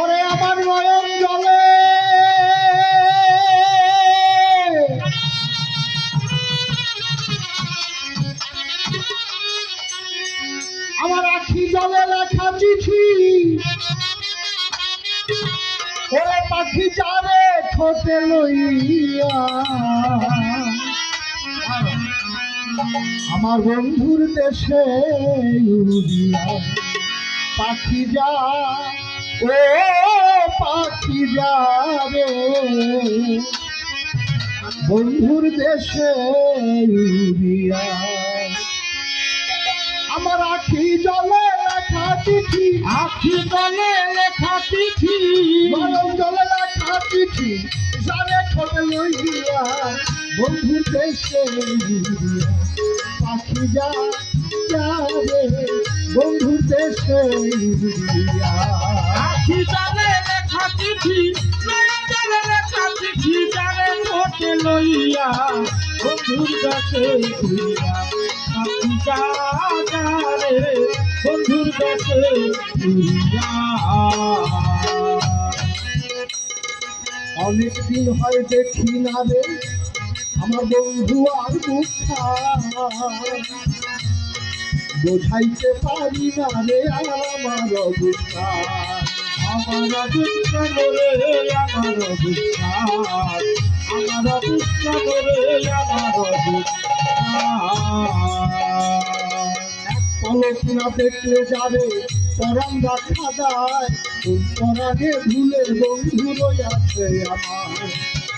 ওরে আমার নয়ন জলে। আমার আখি জলে লেখা চিঠি। ওরে পাখি চারে ঠোঁটে লইয়া। আমার বন্ধুর দেশে উড়িয়া পাখি যা ও পাখি যা রে। বন্ধুর দেশে আমার আখি জলে লেখা চিঠি। আখি জলে লেখা চিঠি। জলে লেখা চিঠি জানে ঠোঁটে লইয়া বন্ধুর দেশে পাখি যা যা রে। বন্ধুর দেশে আখি জলে লেখা চিঠি নয়ন লেখা চিঠি জানে লইয়া বন্ধুর কাছে ঘুরিয়া আখি বন্ধুর কাছে ঘুরিয়া হয় দেখি না রে আমার বন্ধু আর মুখা বোঝাইতে পারি না রে আমার অবস্থা। আমার দুঃখ আমার দুঃখ আমার দুঃখ রে আমার দুঃখ পলক না দেখলে যাবে পরাম রাখা দায় কোন পরাগে ভুলের বন্ধু রয়েছে আমার।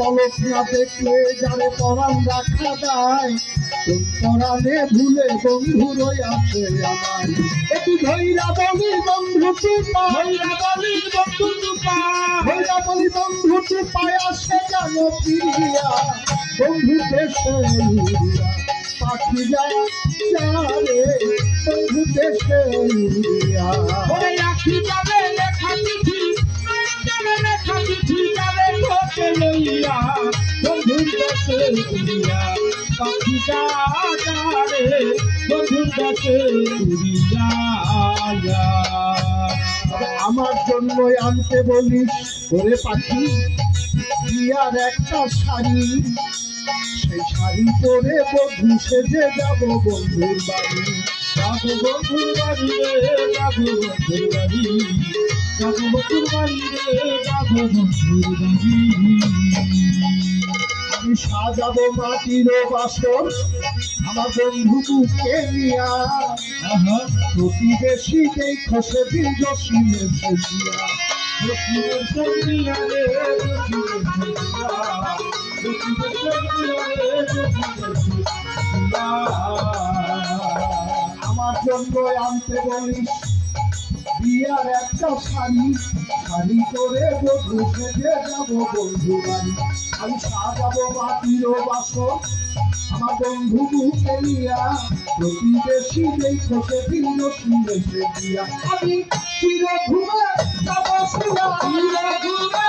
পলক না দেখলে যারে পরাণ রাখা যায় পরাণে ভুলে বন্ধু রয়েছে আমার একটু ধৈরা বলি বন্ধু টুপা হইরা বলি বন্ধু দুপা ধৈরা বলি বন্ধু টুপায় আসে কেন প্রিয়া বন্ধু দেশে পাখি যা যা রে বন্ধু দেশে আখি যাবে লেখা চিঠি লেখা চিঠি যাবে। আমার জন্য আনতে বলিস, ওরে পাখি, বিয়ার একটা শাড়ি। সেই শাড়ি পরে বধু সেজে যাব বন্ধুর বাড়ি। যাব বন্ধুর বাড়ি রে, যাব আমি সাজাবো মাটির বাসর আমার বন্ধু বুকে নিয়া প্রতিবেশী খসে দিন আমার জন্য আনতে বলিস, বিয়ার একটা শাড়ি। শাড়ি করে বধু সেজে যাব বন্ধু বাড়ি। আমি সাজাবো বাতির বাস আমার বন্ধু বুকে নিয়া, প্রতিবেশী এই খসে শুনে সে দিয়া। আমি চির ঘুমে যাব শুয়া চির ঘুরে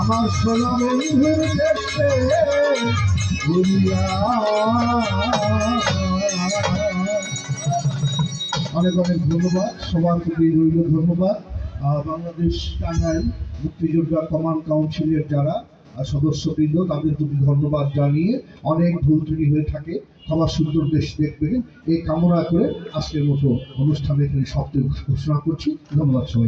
আমার সোনা দেশে ঘুরিয়া অনেক অনেক ধন্যবাদ। সবার প্রতি রইল ধন্যবাদ। বাংলাদেশ টাঙ্গাইল মুক্তিযোদ্ধা কমান্ড কাউন্সিলের যারা সদস্যবৃন্দ, তাদের প্রতি ধন্যবাদ জানিয়ে অনেক ভুল ত্রুটি হয়ে থাকে। সবার সুন্দর দেশ দেখবেন। এই কামনা করে আজকের মতো অনুষ্ঠানে এখানে সপ্তাহে ঘোষণা করছি। ধন্যবাদ সবাই